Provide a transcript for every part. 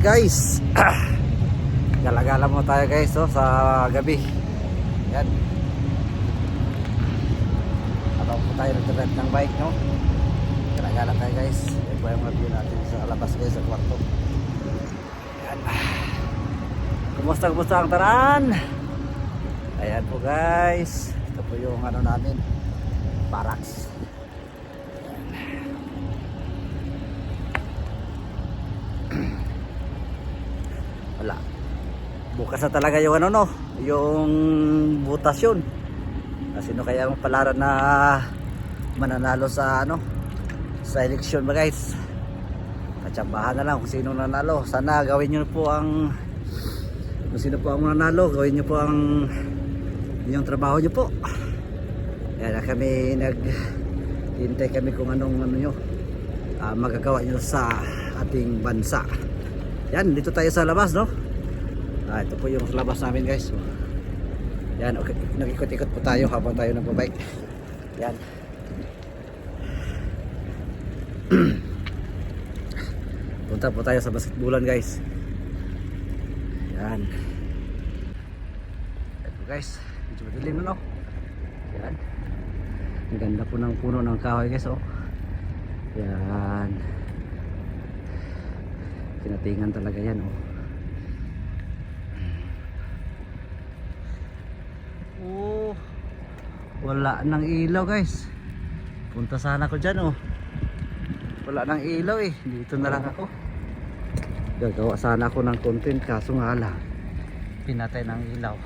Guys, galagala mo tayo guys oh, sa gabi. Yan. Habang po tayo nag-drive ng bike, no? Galagala tayo guys. Po yung review natin sa labas guys, sa kwarto. Yan. Kumusta, kumusta ang taran? Ayan po guys. Ito po yung ano namin. Barracks. Wala. Bukas na talaga yung ano no, yung butasyon. Ah, Sino kaya ang palaran na mananalo sa ano sa eleksyon ba guys? Katsambahan na lang kung sino nanalo. Sana gawin niyo po ang kung sino po ang mananalo, gawin niyo po ang yung trabaho niyo po. Yan na kami nag hintay kami kung anong ano nyo ah, magagawa nyo sa ating bansa. Yan, dito tayo sa labas, no? Ah, ito po yung labas namin, guys. Yan, okay. Nag-ikot-ikot po tayo habang tayo nagbabike. Yan. Punta po tayo sa basketbulan, guys. Yan. Ito, guys. Medyo madilim na, no? Yan. Ang ganda po ng puno ng kahoy, guys, oh. Yan. Tinatingan talaga yan, oh. Oh, wala nang ilaw guys. Punta sana ako dyan oh. Wala nang ilaw eh. Dito na lang ako. Gagawa sana ako ng content kaso nga lang. Pinatay ng ilaw.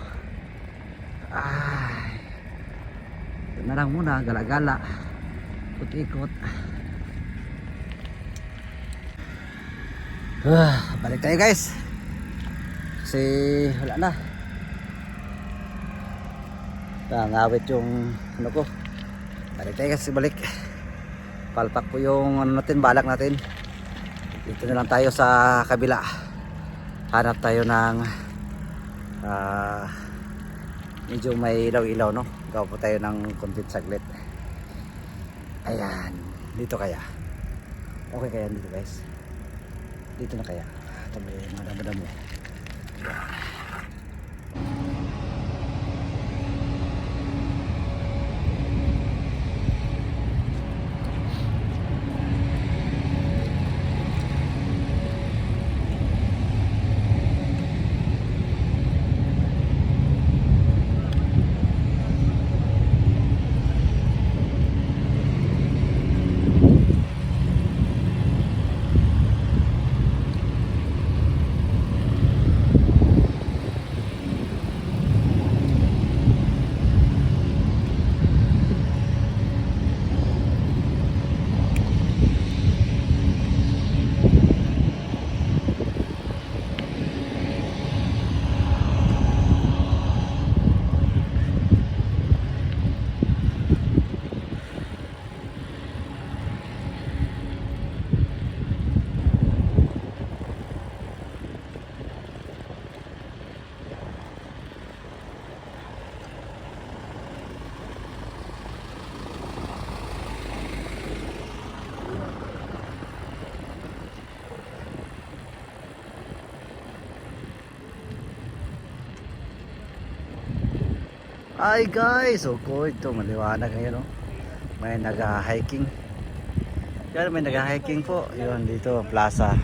Ay. Ito na lang muna. Gala-gala. Ikot-ikot. Ah, balik tayo guys. Kasi wala na. Nangawit yung ano ko. Balik tayo kasi balik. Palpak po yung ano natin, balak natin. Dito na lang tayo sa kabila. Hanap tayo ng ah, medyo may ilaw-ilaw no. Gawa po tayo ng content saglit. Ayan. Dito kaya. Okay kaya dito guys. Dito na kaya. Ito may mga damo-damo. Ay guys, oh ko ito maliwanag ngayon oh. May nag-hiking. Yan may nag-hiking po. Yun dito, plaza.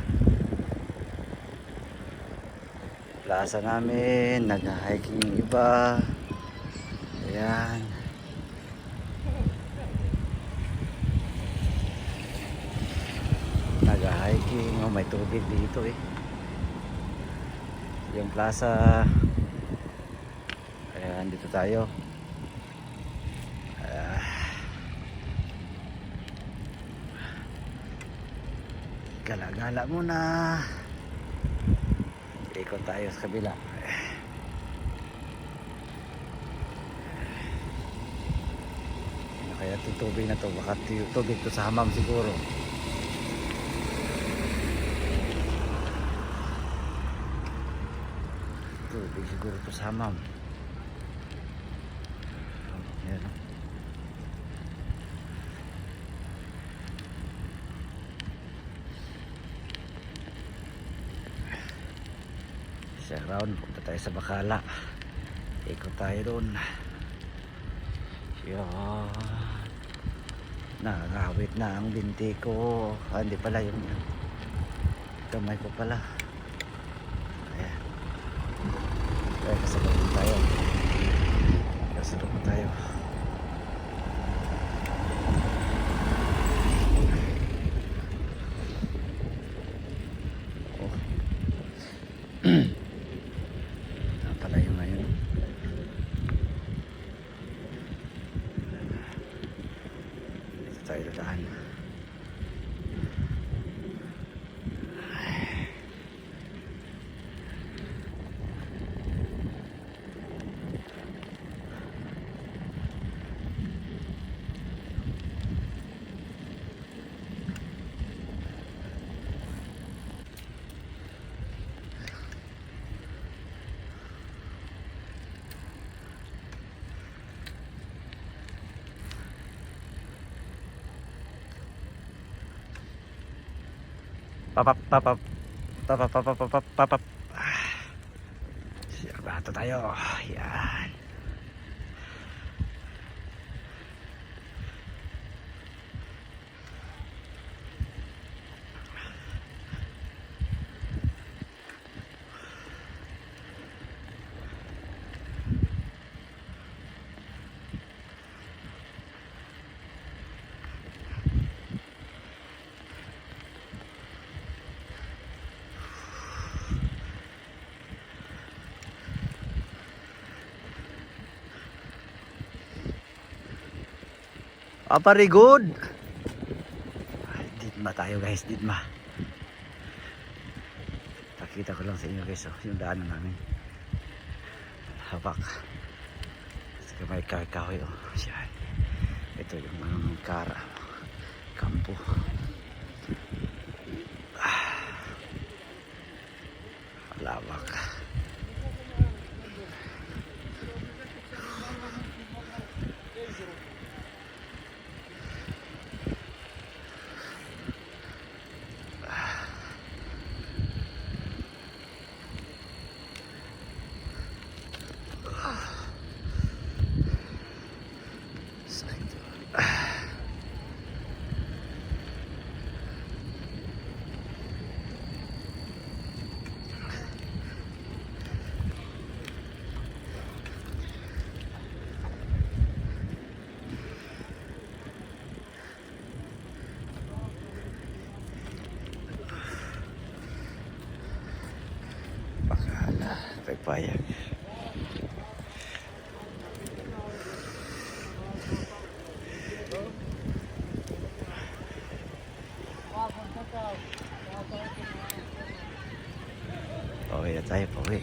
Plaza namin, nag-hiking iba. Ayan. Nag-hiking, oh may tubig dito eh. Yung plaza Ayan, dito tayo. Ah. Gala-gala muna. Ikot tayo sa kabila. Ano kaya itong tubig na to? Baka tu- tubig to sa hamam siguro. Tubig siguro to sa hamam. Ayan. oh. Kasi around, punta tayo sa Bakala. Ikot tayo doon. Yan. Nakakawit na ang binti ko. Ah, hindi pala yung kamay ko pala. Ayan. Kaya kasalubong tayo. Kasalubong tayo. Oh. Saan pala yung ngayon? Dito tayo dadaan. Papap, papap, papap, papap, papap, papap. Ah. Sirbato tayo. Yan. Ay, Ditma tayo guys, ditma. Pakita ko lang sa inyo guys, oh, yung daanan namin. Habak. Sa may kakahoy, oh. Ito yung ng kara. Kampo. Ah. Pagpayag. Pauwi na tayo, pauwi.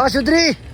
Oh, Sudri!